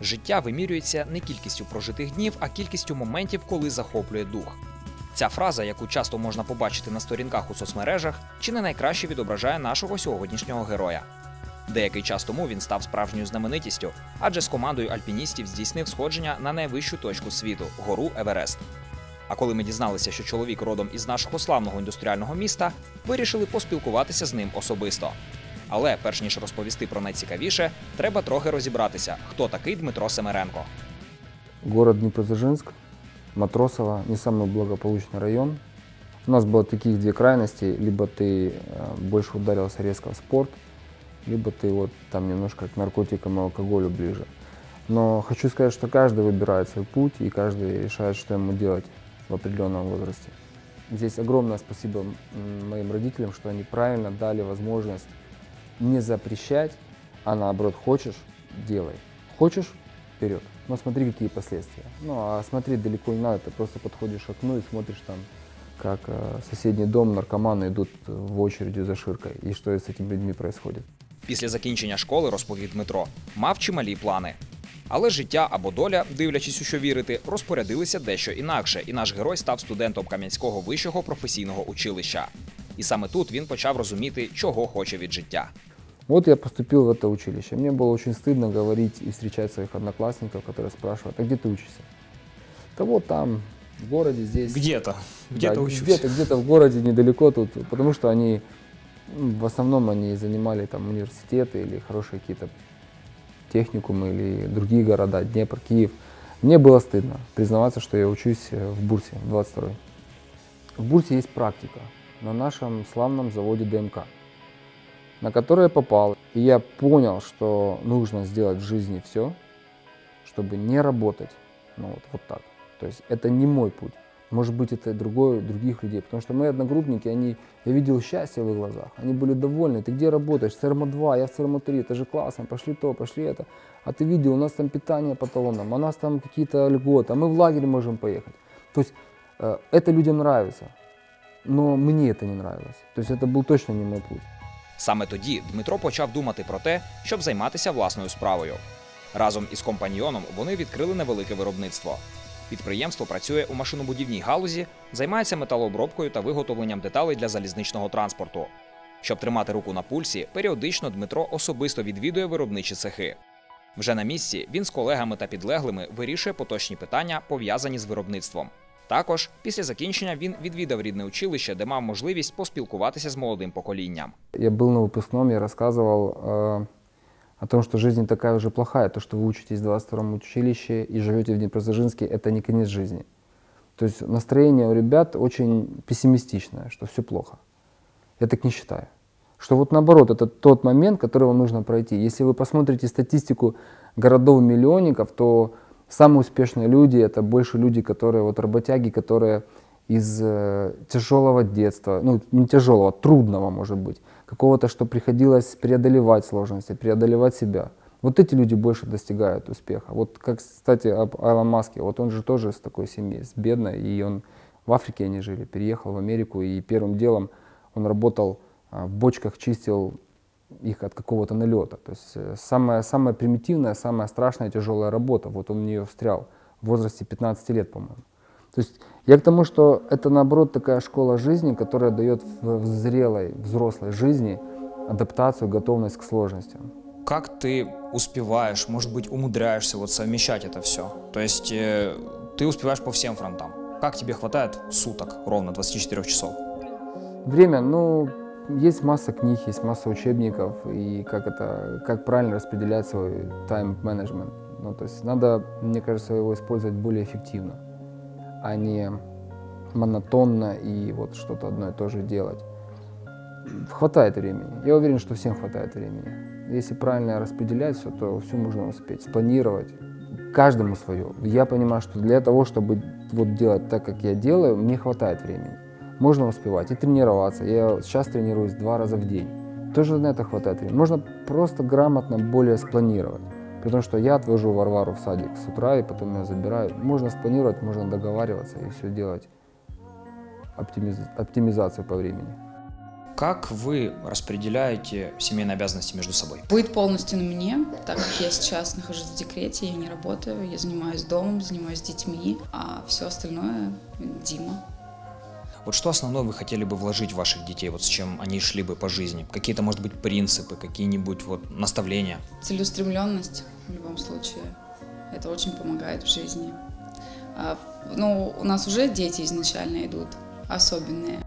Життя вимірюється не кількістю прожитих днів, а кількістю моментів, коли захоплює дух. Ця фраза, яку часто можна побачити на сторінках у соцмережах, чи не найкраще відображає нашого сьогоднішнього героя. Деякий час тому він став справжньою знаменитістю, адже з командою альпіністів здійснив сходження на найвищу точку світу гору Еверест. А коли ми дізналися, що чоловік родом із нашого славного індустріального міста, вирішили поспілкуватися з ним особисто. Але перш ніж розповісти про найцікавіше, треба трохи розібратися, хто такий Дмитро Семеренко. Город Днепродзержинск, Матросово, не самый благополучный район. У нас было таких две крайности, либо ты э, больше ударился резко в спорт, либо ты вот там немножко к наркотикам и алкоголю ближе. Но хочу сказать, что каждый выбирает свой путь и каждый решает, что ему делать в определенном возрасте. Здесь огромное спасибо моим родителям, что они правильно дали возможность не запрещать, а наоборот, хочешь – делай. Хочешь – вперед. Но смотри, какие последствия. Ну, а смотреть далеко не надо, ты просто подходишь к окну и смотришь там, как э, соседний дом наркоманы идут в очереди за ширкой, и что с этими людьми происходит. Після закінчення школи, розповів Дмитро, мав чималі плани. Але життя або доля, дивлячись у що вірити, розпорядилися дещо інакше, і наш герой став студентом Кам'янського вищого професійного училища. І саме тут він почав розуміти, чого хоче від життя. Вот я поступил в это училище. Мне было очень стыдно говорить и встречать своих одноклассников, которые спрашивают, а где ты учишься? Да вот там, в городе здесь. Где-то. Да, Где-то учусь. Где-то, где-то в городе недалеко тут, потому что они, ну, в основном они занимали там университеты или хорошие какие-то техникумы или другие города, Днепр, Киев. Мне было стыдно признаваться, что я учусь э, в Бурсе, в 22 В Бурсе есть практика на нашем славном заводе ДМК, на который я попал. И я понял, что нужно сделать в жизни все, чтобы не работать ну, вот, вот так. То есть это не мой путь. Может быть, это другой, других людей. Потому что мои одногруппники, они, я видел счастье в их глазах. Они были довольны. Ты где работаешь? ЦРМ-2, я в ЦРМ-3. Это же классно. Пошли то, пошли это. А ты видел, у нас там питание по талонам, у нас там какие-то льготы, а мы в лагерь можем поехать. То есть э, это людям нравится. Но мне это не нравилось. То есть это был точно не мой путь. Саме тоді Дмитро почав думати про те, щоб займатися власною справою. Разом із компаньйоном вони відкрили невелике виробництво. Підприємство працює у машинобудівній галузі, займається металообробкою та виготовленням деталей для залізничного транспорту. Щоб тримати руку на пульсі, періодично Дмитро особисто відвідує виробничі цехи. Вже на місці він з колегами та підлеглими вирішує поточні питання, пов'язані з виробництвом. Також після закінчення він відвідав рідне училище, де мав можливість поспілкуватися з молодим поколінням. Я был на выпускном, я рассказывал э, о том, что жизнь не такая уже плохая. То, что вы учитесь в 22 училище и живете в Днепродзержинске, это не конец жизни. То есть настроение у ребят очень пессимистичное, что все плохо. Я так не считаю. Что вот наоборот, это тот момент, который вам нужно пройти. Если вы посмотрите статистику городов-миллионников, то самые успешные люди это больше люди, которые вот работяги, которые из э, тяжелого детства, ну не тяжелого, трудного может быть, какого-то, что приходилось преодолевать сложности, преодолевать себя. Вот эти люди больше достигают успеха. Вот как, кстати, об Айлон Маске, вот он же тоже с такой семьи, с бедной, и он в Африке они жили, переехал в Америку, и первым делом он работал а, в бочках, чистил их от какого-то налета. То есть э, самая, самая примитивная, самая страшная, тяжелая работа, вот он в нее встрял в возрасте 15 лет, по-моему. То есть я к тому, что это наоборот такая школа жизни, которая дает в, в зрелой, взрослой жизни адаптацию, готовность к сложностям. Как ты успеваешь, может быть, умудряешься вот совмещать это все? То есть э, ты успеваешь по всем фронтам. Как тебе хватает суток, ровно 24 часов? Время, ну, есть масса книг, есть масса учебников, и как это, как правильно распределять свой тайм-менеджмент. Ну, то есть надо, мне кажется, его использовать более эффективно, а не монотонно и вот что-то одно и то же делать. Хватает времени. Я уверен, что всем хватает времени. Если правильно распределять все, то все можно успеть, спланировать. Каждому свое. Я понимаю, что для того, чтобы вот делать так, как я делаю, мне хватает времени. Можно успевать и тренироваться. Я сейчас тренируюсь два раза в день. Тоже на это хватает времени. Можно просто грамотно более спланировать. Потому что я отвожу Варвару в садик с утра, и потом ее забираю. Можно спланировать, можно договариваться и все делать. Оптимиз- оптимизацию по времени. Как вы распределяете семейные обязанности между собой? Быт полностью на мне, так как я сейчас нахожусь в декрете, я не работаю, я занимаюсь домом, занимаюсь детьми, а все остальное Дима. Вот что основное вы хотели бы вложить в ваших детей, вот с чем они шли бы по жизни? Какие-то, может быть, принципы, какие-нибудь вот наставления? Целеустремленность в любом случае. Это очень помогает в жизни. А, ну, у нас уже дети изначально идут особенные.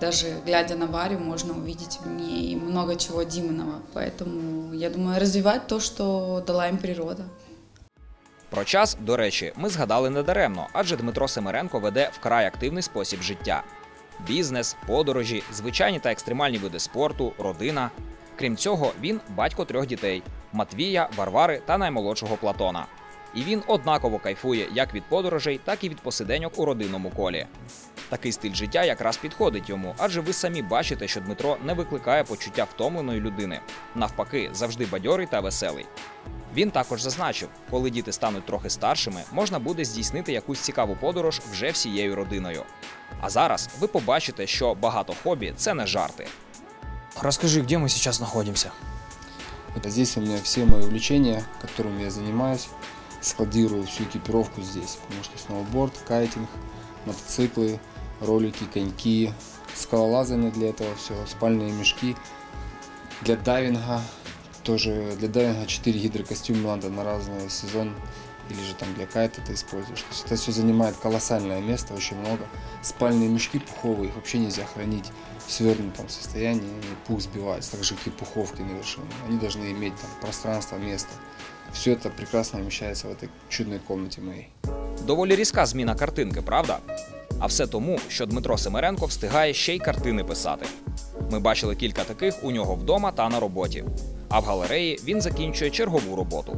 Даже глядя на Варю, можно увидеть в ней много чего Димонова. Поэтому, я думаю, развивать то, что дала им природа. Про час, до речі, ми згадали недаремно, адже Дмитро Семеренко веде вкрай активний спосіб життя: бізнес, подорожі, звичайні та екстремальні види спорту, родина. Крім цього, він батько трьох дітей: Матвія, Варвари та наймолодшого Платона. І він однаково кайфує як від подорожей, так і від посиденьок у родинному колі. Такий стиль життя якраз підходить йому, адже ви самі бачите, що Дмитро не викликає почуття втомленої людини. Навпаки, завжди бадьорий та веселий. Він також зазначив, коли діти стануть трохи старшими, можна буде здійснити якусь цікаву подорож вже всією родиною. А зараз ви побачите, що багато хобі це не жарти. Расскажи, где мы сейчас находимся? Это здесь у меня все мои увлечения, которыми я занимаюсь, Складирую всю экипировку здесь. Потому что сноуборд, кайтинг, мотоциклы, ролики, коньки, скалолазание для этого все, спальные мешки. Для дайвинга тоже, для дайвинга 4 гидрокостюма надо на разный сезон. Или же там для кайта ты используешь. То есть это все занимает колоссальное место, очень много. Спальные мешки пуховые, их вообще нельзя хранить в свернутом состоянии, пух сбивается, так же как и пуховки на вершине. Они должны иметь там пространство, место. Все это прекрасно вмещается в этой чудной комнате моей. Доволі різка зміна картинки, правда? А все тому, що Дмитро Семеренко встигає ще й картини писати. Ми бачили кілька таких у нього вдома та на роботі. А в галереї він закінчує чергову роботу.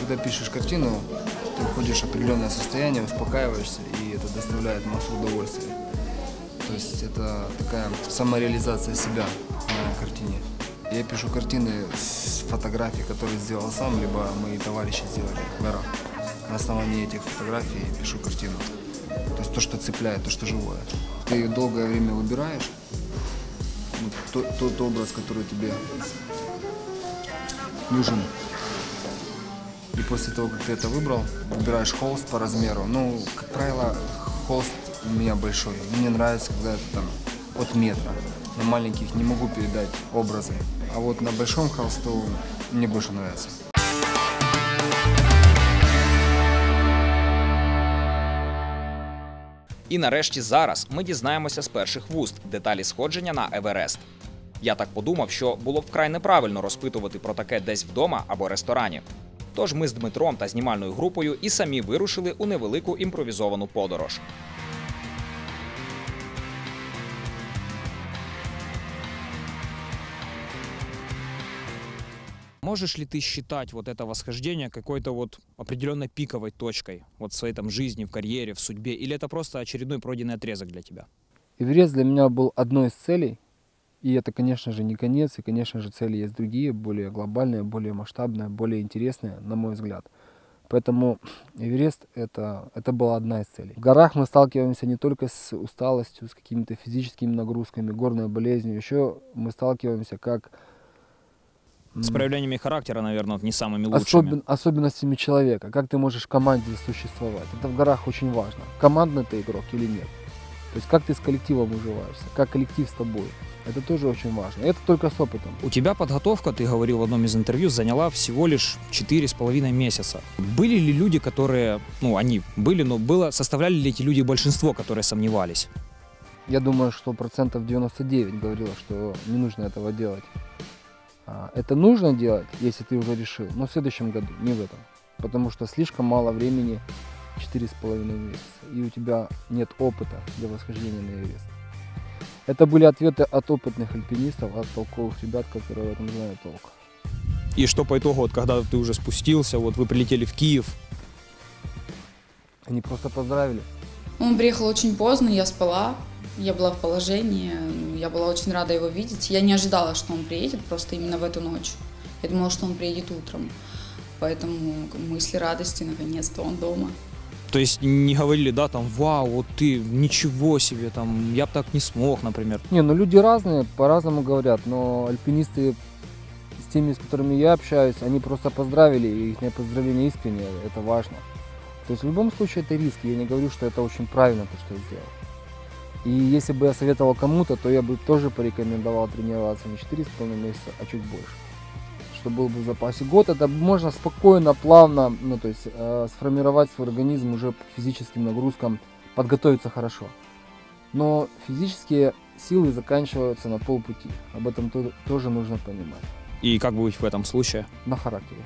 Когда пишешь картину, ты входишь в определенное состояние, успокаиваешься, и это доставляет массу удовольствия. То есть это такая самореализация себя на картине. Я пишу картины с фотографий, которые сделал сам, либо мои товарищи сделали в горах. На основании этих фотографий пишу картину. То есть то, что цепляет, то, что живое. Ты долгое время выбираешь, вот то- тот образ, который тебе нужен. И после того, как ты это выбрал, выбираешь холст по размеру. Ну, как правило, холст у меня большой. Мне нравится, когда это там от метра. На маленьких не могу передать образы. А вот на большом холсту мне больше нравится. І нарешті зараз ми дізнаємося з перших вуст деталі сходження на Еверест. Я так подумав, що було б вкрай неправильно розпитувати про таке десь вдома або ресторані. Тож ми з Дмитром та знімальною групою і самі вирушили у невелику імпровізовану подорож. Можешь ли ты считать вот это восхождение какой-то вот определенной пиковой точкой вот в своей там жизни, в карьере, в судьбе? Или это просто очередной пройденный отрезок для тебя? Эверест для меня был одной из целей. И это, конечно же, не конец. И, конечно же, цели есть другие, более глобальные, более масштабные, более интересные, на мой взгляд. Поэтому Эверест это, это была одна из целей. В горах мы сталкиваемся не только с усталостью, с какими-то физическими нагрузками, горной болезнью. Еще мы сталкиваемся как С проявлениями характера, наверное, не самыми лучшими. особен- особенностями человека. Как ты можешь в команде существовать. Это в горах очень важно. Командный ты игрок или нет. То есть как ты с коллективом уживаешься, как коллектив с тобой. Это тоже очень важно. Это только с опытом. У тебя подготовка, ты говорил в одном из интервью, заняла всего лишь четыре с половиной месяца. Были ли люди, которые, ну, они были, но было, составляли ли эти люди большинство, которые сомневались? Я думаю, что процентов 99 говорило, что не нужно этого делать. А, Это нужно делать, если ты уже решил, но в следующем году, не в этом. Потому что слишком мало времени, 4,5 месяца, и у тебя нет опыта для восхождения на Эверест. Это были ответы от опытных альпинистов, от толковых ребят, которые в этом знают толк. И что по итогу, вот когда ты уже спустился, вот вы прилетели в Киев, Они просто поздравили. Он приехал очень поздно, я спала. Я была в положении, я была очень рада его видеть. Я не ожидала, что он приедет просто именно в эту ночь. Я думала, что он приедет утром. Поэтому мысли радости, наконец-то он дома. То есть не говорили, да, там, вау, вот ты, ничего себе, там, я бы так не смог, например. Не, ну люди разные, по-разному говорят, но альпинисты с теми, с которыми я общаюсь, они просто поздравили, и их поздравление искреннее, это важно. То есть в любом случае это риск, я не говорю, что это очень правильно то, что я сделал. И если бы я советовал кому-то, то я бы тоже порекомендовал тренироваться не 4,5 месяца, а чуть больше. Чтобы был бы в запасе год, это можно спокойно, плавно, ну то есть э, сформировать свой организм уже по физическим нагрузкам, подготовиться хорошо. Но физические силы заканчиваются на полпути. Об этом то- тоже нужно понимать. И как быть в этом случае? На характере.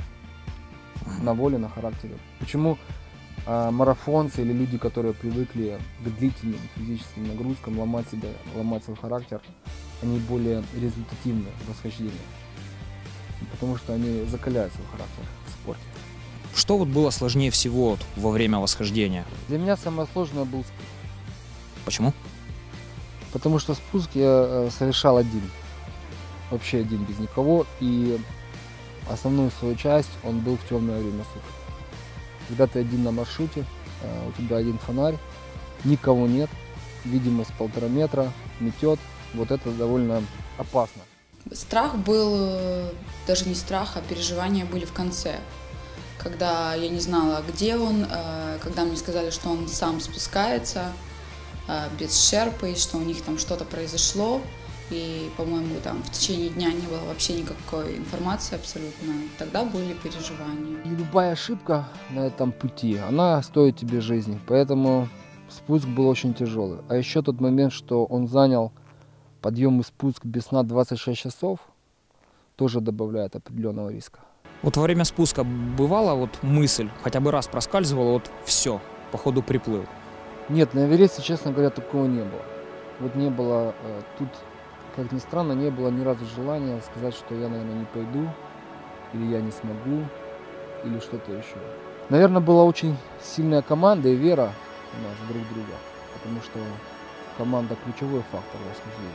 На воле, на характере. Почему марафонцы или люди, которые привыкли к длительным физическим нагрузкам, ломать себя, ломать свой характер, они более результативны в восхождении. Потому что они закаляют свой характер в спорте. Что вот было сложнее всего вот во время восхождения? Для меня самое сложное был спуск. Почему? Потому что спуск я э, совершал один. Вообще один, без никого. И основную свою часть он был в темное время суток. Когда ты один на маршруте, э, у тебя один фонарь, никого нет, видимость полтора метра, метет. Вот это довольно опасно. Страх был, э, даже не страх, а переживания были в конце. Когда я не знала, где он, э, когда мне сказали, что он сам спускается без шерпы, что у них там что-то произошло. И, по-моему, там в течение дня не было вообще никакой информации абсолютно. Тогда были переживания. И любая ошибка на этом пути, она стоит тебе жизни. Поэтому спуск был очень тяжелый. А еще тот момент, что он занял подъем и спуск без сна 26 часов, тоже добавляет определенного риска. Вот во время спуска бывала вот мысль, хотя бы раз проскальзывала, вот все, походу приплыл. Нет, на Эвересте, честно говоря, такого не было. Вот не было э, тут, как ни странно, не было ни разу желания сказать, что я, наверное, не пойду, или я не смогу, или что-то еще. Наверное, была очень сильная команда и вера у нас друг в друга, потому что команда ключевой фактор в восхождении.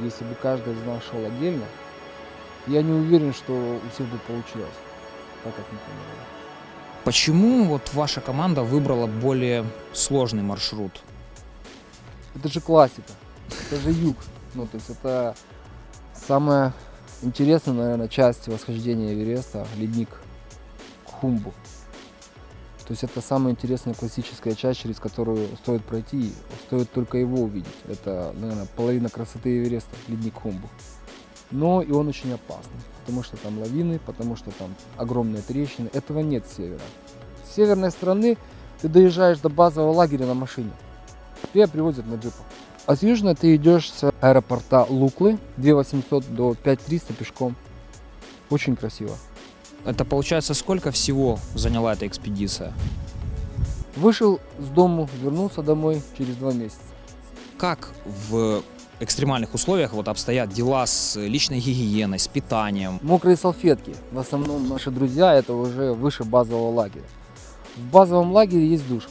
Если бы каждый из нас шел отдельно, я не уверен, что у всех бы получилось, так как мы планировали. Почему вот ваша команда выбрала более сложный маршрут? Это же классика, это же юг. Ну, то есть это самая интересная, наверное, часть восхождения Эвереста, ледник Хумбу. То есть это самая интересная классическая часть, через которую стоит пройти, стоит только его увидеть. Это, наверное, половина красоты Эвереста, ледник Хумбу. Но и он очень опасный, потому что там лавины, потому что там огромные трещины. Этого нет с севера. С северной стороны ты доезжаешь до базового лагеря на машине. Тебя привозят на джипах. А с южной ты идешь с аэропорта Луклы 2800 до 5300 пешком. Очень красиво. Это получается сколько всего заняла эта экспедиция? Вышел с дому, вернулся домой через два месяца. Как в экстремальных условиях вот обстоят дела с личной гигиеной, с питанием? Мокрые салфетки. В основном наши друзья это уже выше базового лагеря. В базовом лагере есть душ.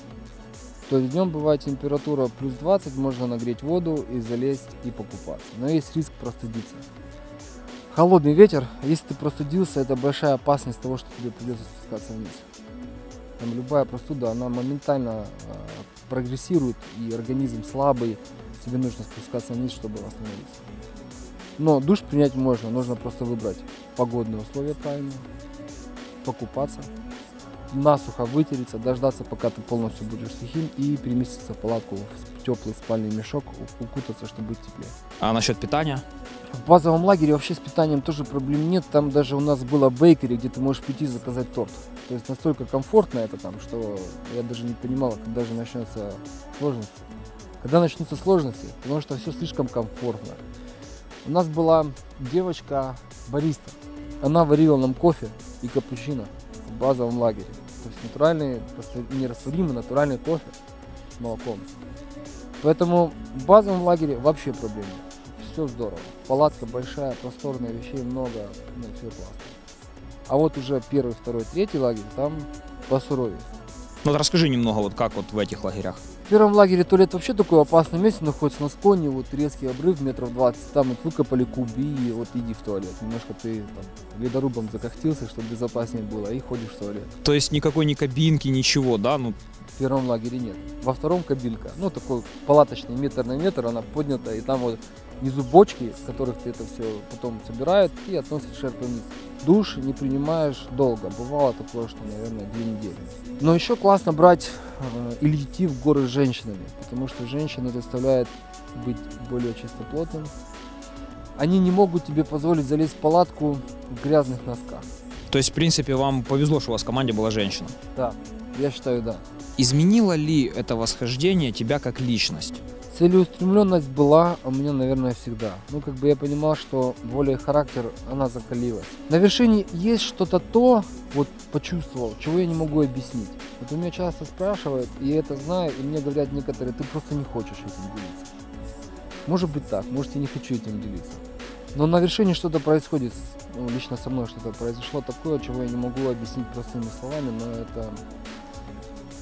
То днем бывает температура плюс 20, можно нагреть воду и залезть и покупаться. Но есть риск простудиться. Холодный ветер, если ты простудился, это большая опасность того, что тебе придется спускаться вниз. Там любая простуда, она моментально э, прогрессирует, и организм слабый, тебе нужно спускаться вниз, чтобы восстановиться. Но душ принять можно, нужно просто выбрать погодные условия правильно, покупаться, насухо вытереться, дождаться, пока ты полностью будешь сухим, и переместиться в палатку в теплый спальный мешок, укутаться, чтобы быть теплее. А насчет питания? В базовом лагере вообще с питанием тоже проблем нет. Там даже у нас было бейкери, где ты можешь прийти и заказать торт. То есть настолько комфортно это там, что я даже не понимал, когда же начнется сложности. Когда начнутся сложности, потому что все слишком комфортно. У нас была девочка бариста. Она варила нам кофе и капучино в базовом лагере. То есть натуральный, растворимый- нерастворимый натуральный кофе с молоком. Поэтому в базовом лагере вообще проблем нет все здорово. Палатка большая, просторная, вещей много, ну, все классно. А вот уже первый, второй, третий лагерь, там посуровее. Ну вот расскажи немного, вот как вот в этих лагерях. В первом лагере туалет вообще такое опасное место находится на склоне, вот резкий обрыв метров 20, там вот выкопали куб и вот иди в туалет. Немножко ты там ледорубом закохтился, чтобы безопаснее было, и ходишь в туалет. То есть никакой ни кабинки, ничего, да? Ну, В первом лагере нет. Во втором кабинка, ну такой палаточный метр на метр, она поднята, и там вот внизу бочки, в которых ты это все потом собирают и относят шерпы вниз. Душ не принимаешь долго, бывало такое, что, наверное, две недели. Но еще классно брать э, или идти в горы с женщинами, потому что женщины заставляют быть более чистоплотным. Они не могут тебе позволить залезть в палатку в грязных носках. то есть, в принципе, вам повезло, что у вас в команде была женщина. Да, я считаю, да. Изменило ли это восхождение тебя как личность? Целеустремленность была у меня, наверное, всегда. Ну, как бы я понимал, что воля и характер, она закалилась. На вершине есть что-то то, вот почувствовал, чего я не могу объяснить. Вот у меня часто спрашивают, и я это знаю, и мне говорят некоторые, ты просто не хочешь этим делиться. Может быть так, может я не хочу этим делиться. Но на вершине что-то происходит, ну, лично со мной что-то произошло такое, чего я не могу объяснить простыми словами, но это,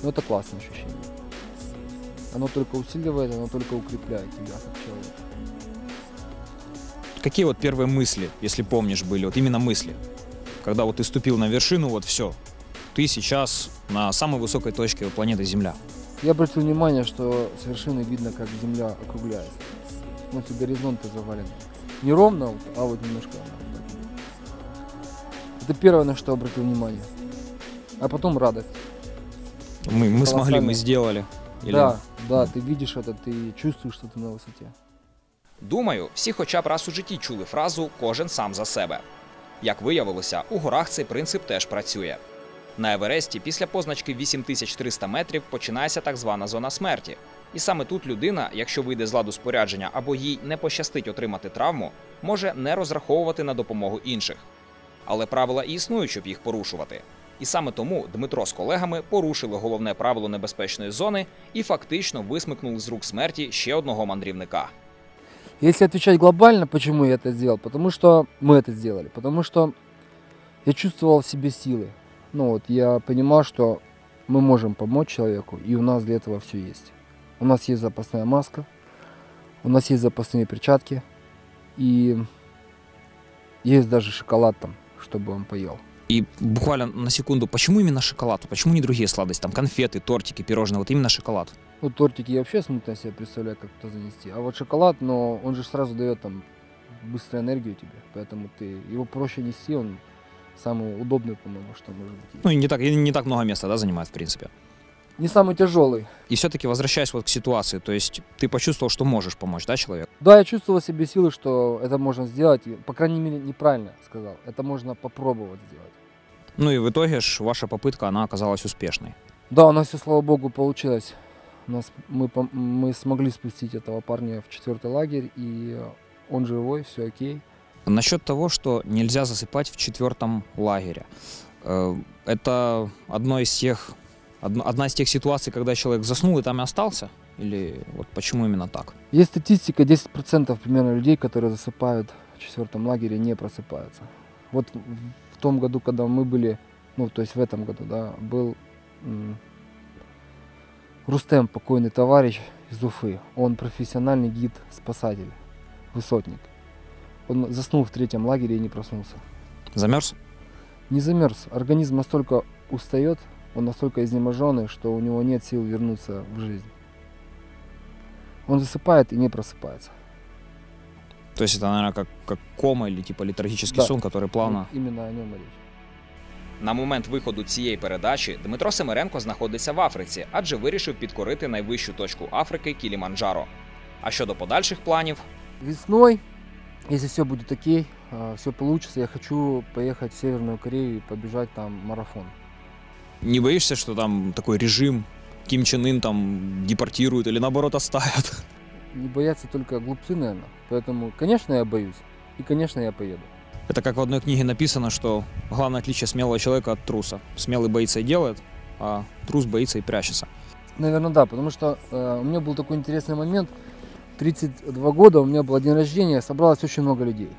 ну, это классное ощущение. Оно только усиливает, оно только укрепляет тебя как человека. Какие вот первые мысли, если помнишь, были? Вот именно мысли. Когда вот ты ступил на вершину, вот все. Ты сейчас на самой высокой точке планеты Земля. Я обратил внимание, что с вершины видно, как земля округляется. Ну, эти горизонты завалены. Не ровно, вот, а вот немножко. Это первое, на что обратил внимание. А потом радость. Мы, мы смогли, мы сделали. Или- Да, да, ты видишь это, ты чувствуешь, что ты на высоте. Думаю, всі хоча б раз у житті чули фразу кожен сам за себе. Як виявилося, у горах цей принцип теж працює. На Евересті після позначки 8300 метрів починається так звана зона смерті. І саме тут людина, якщо вийде з ладу спорядження або їй не пощастить отримати травму, може не розраховувати на допомогу інших. Але правила і існують, щоб їх порушувати. І саме тому Дмитро з колегами порушили головне правило небезпечної зони і фактично висмикнули з рук смерті ще одного мандрівника. Если отвечать глобально, почему я это сделал? Потому что мы это сделали. Потому что я чувствовал в себе силы. Ну вот, я понимал, что мы можем помочь человеку, и у нас для этого все есть. У нас есть запасная маска, у нас есть запасные перчатки, и есть даже шоколад там, чтобы он поел. И буквально на секунду, почему именно шоколад? Почему не другие сладости? Там конфеты, тортики, пирожные, вот именно шоколад. Ну, тортики я вообще смутно себе представляю, как это занести. А вот шоколад, но он же сразу дает там быструю энергию тебе. Поэтому ты его проще нести, он самый удобный, по-моему, что может быть. Ну и не так, и не так много места, да, занимает, в принципе. Не самый тяжелый. И все-таки возвращаясь вот к ситуации, то есть ты почувствовал, что можешь помочь, да, человеку? Да, я чувствовал себе силы, что это можно сделать. и, По крайней мере, неправильно сказал. Это можно попробовать сделать. Ну и в итоге ж ваша попытка, она оказалась успешной. Да, у нас все, слава богу, получилось. У нас, мы, мы смогли спустить этого парня в четвертый лагерь, и он живой, все окей. Насчет того, что нельзя засыпать в четвертом лагере. Э, Это одно из тех, одна из тех ситуаций, когда человек заснул и там и остался? Или вот почему именно так? Есть статистика, 10% примерно людей, которые засыпают в четвертом лагере, не просыпаются. Вот том году, когда мы были, ну, то есть в этом году, да, был Рустем, покойный товарищ из Уфы. Он профессиональный гид-спасатель, высотник. Он заснул в третьем лагере и не проснулся. Замерз? Не замерз. Организм настолько устает, он настолько изнеможенный, что у него нет сил вернуться в жизнь. Он засыпает и не просыпается. То есть это, наверное, как, как кома или типа летаргический Да. сон, который плавно... Вот именно о нем и речь. На момент виходу цієї передачі Дмитро Семеренко знаходиться в Африці, адже вирішив підкорити найвищу точку Африки Кіліманджаро. А щодо подальших планів, Весной, если все будет окей, все получится, я хочу поехать в Северную Корею и побежать там марафон. Не боишься, что там такой режим, Ким Чен Ын там депортируют или наоборот оставят? Не боятся только глупцы, наверное. Поэтому, конечно, я боюсь. И, конечно, я поеду. Это как в одной книге написано, что главное отличие смелого человека от труса. Смелый боится и делает, а трус боится и прячется. Наверное, да, потому что э, у меня был такой интересный момент. 32 года, у меня был день рождения, собралось очень много людей.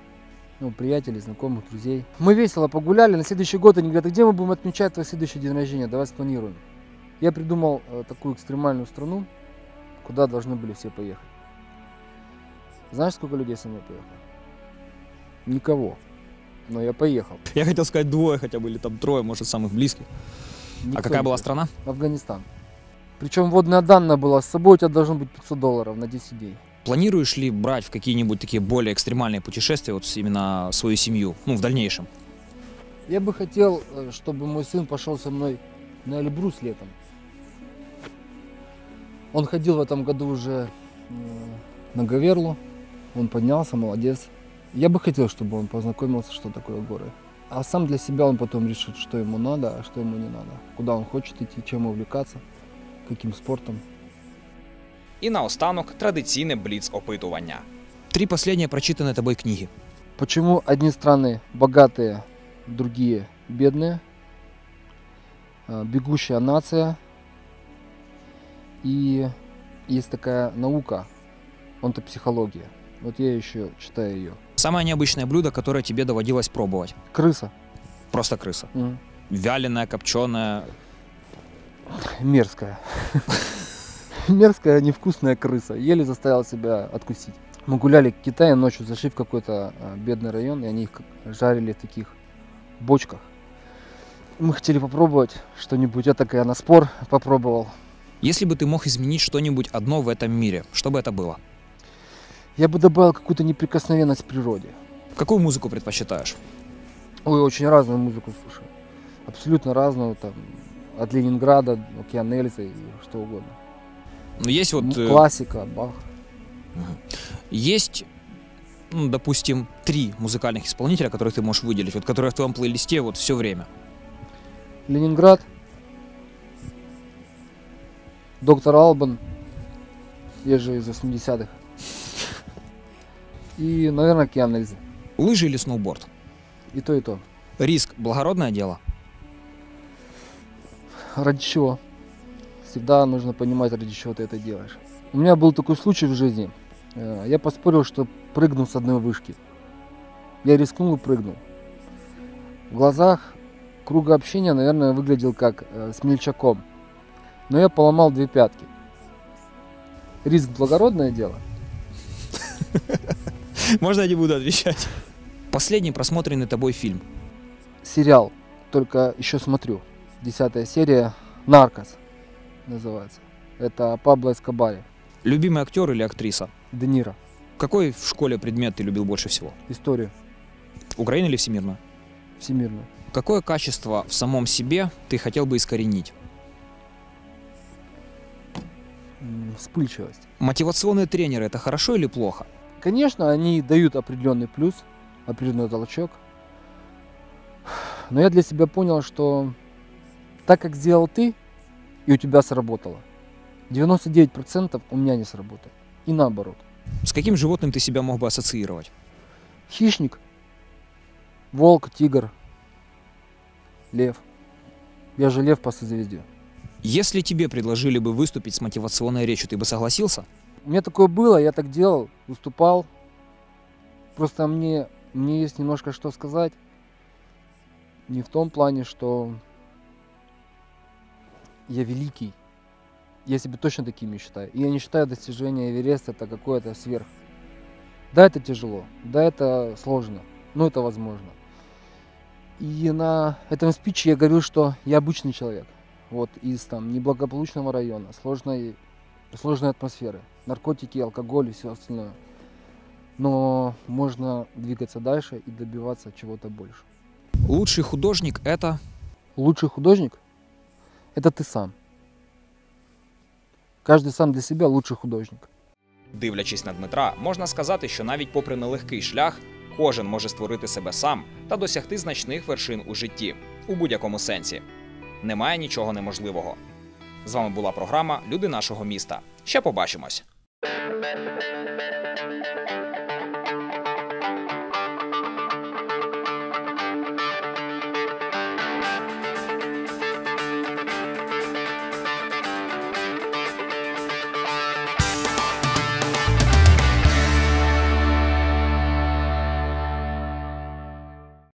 Ну, приятелей, знакомых, друзей. Мы весело погуляли, на следующий год они говорят, а где мы будем отмечать твой следующий день рождения, давай спланируем. Я придумал э, такую экстремальную страну, куда должны были все поехать. Знаешь, сколько людей со мной поехало? Никого. Но я поехал. Я хотел сказать двое хотя бы, или там трое, может, самых близких. Никто а какая была страна? Афганистан. Причем водная данная была с собой, у тебя должно быть 500 долларов на 10 дней. Планируешь ли брать в какие-нибудь такие более экстремальные путешествия вот именно свою семью, ну, в дальнейшем? Я бы хотел, э, чтобы мой сын пошел со мной на Эльбрус летом. Он ходил в этом году уже э, на Гаверлу. Он поднялся, молодец. Я бы хотел, чтобы он познакомился, что такое горы. А сам для себя он потом решит, что ему надо, а что ему не надо. Куда он хочет идти, чем увлекаться, каким спортом. І наостанок традиційне бліц-опитування. Три последние прочитанные тобой книги. Почему одни страны богатые, другие бедные? А, Бегущая нация. И есть такая наука, онтопсихология. Вот я еще читаю ее. Самое необычное блюдо, которое тебе доводилось пробовать. Крыса. Просто крыса. М. Вяленая, копченая. Мерзкая. Мерзкая, невкусная крыса. Еле заставил себя откусить. Мы гуляли в Китае ночью, зашли в какой-то а, бедный район, и они их жарили в таких бочках. Мы хотели попробовать что-нибудь. Я такая на спор попробовал. Если бы ты мог изменить что-нибудь одно в этом мире, что бы это было? Я бы добавил какую-то неприкосновенность природе. Какую музыку предпочитаешь? Ой, очень разную музыку слушаю. Абсолютно разную, там, от Ленинграда, Океан Эльзы и что угодно. Ну, есть вот... М, э, Классика, Бах. Есть, ну, допустим, три музыкальных исполнителя, которых ты можешь выделить, вот которые в твоем плейлисте вот все время. Ленинград, Доктор Албан, я же из 80-х. И, наверное, Океан. Лыжи или сноуборд? И то, и то. Риск – благородное дело. Ради чего? Всегда нужно понимать, ради чего ты это делаешь. У меня был такой случай в жизни. Э, Я поспорил, что прыгну с одной вышки. Я рискнул и прыгнул. В глазах круга общения, наверное, выглядел как э, смельчаком. Но я поломал две пятки. Риск благородное дело. Можно я не буду отвечать? Последний просмотренный тобой фильм. Сериал, только еще смотрю. Десятая серия «Наркос» называется. Это Пабло Эскобаре. Любимый актер или актриса? Де Ниро. Какой в школе предмет ты любил больше всего? Историю Украина или всемирную? всемирную. Какое качество в самом себе ты хотел бы искоренить? Вспыльчивость. Мотивационные тренеры – это хорошо или плохо? Конечно, они дают определенный плюс, определенный толчок. Но я для себя понял, что так как сделал ты, и у тебя сработало, 99% у меня не сработает. И наоборот. С каким животным ты себя мог бы ассоциировать? Хищник, волк, тигр, лев. Я же лев по созвездию. Если тебе предложили бы выступить с мотивационной речью, ты бы согласился? У меня такое было, я так делал, выступал. Просто мне, мне есть немножко что сказать. Не в том плане, что я великий. Я себя точно таким не считаю. И я не считаю достижение Эвереста это какое-то сверх. Да, это тяжело, да, это сложно, но это возможно. И на этом спиче я говорил, что я обычный человек. Вот из там неблагополучного района, сложной, сложной атмосферы. Наркотики, алкоголь и все остальное. Но можно двигаться дальше и добиваться чего-то больше. Лучший художник – это… Лучший художник – это ты сам. Каждый сам для себя лучший художник. Дивлячись на Дмитра, можна сказати, що навіть попри нелегкий шлях, кожен може створити себе сам та досягти значних вершин у житті у будь-якому сенсі. Немає нічого неможливого. З вами була програма Люди нашого міста. Ще побачимось. Thank you.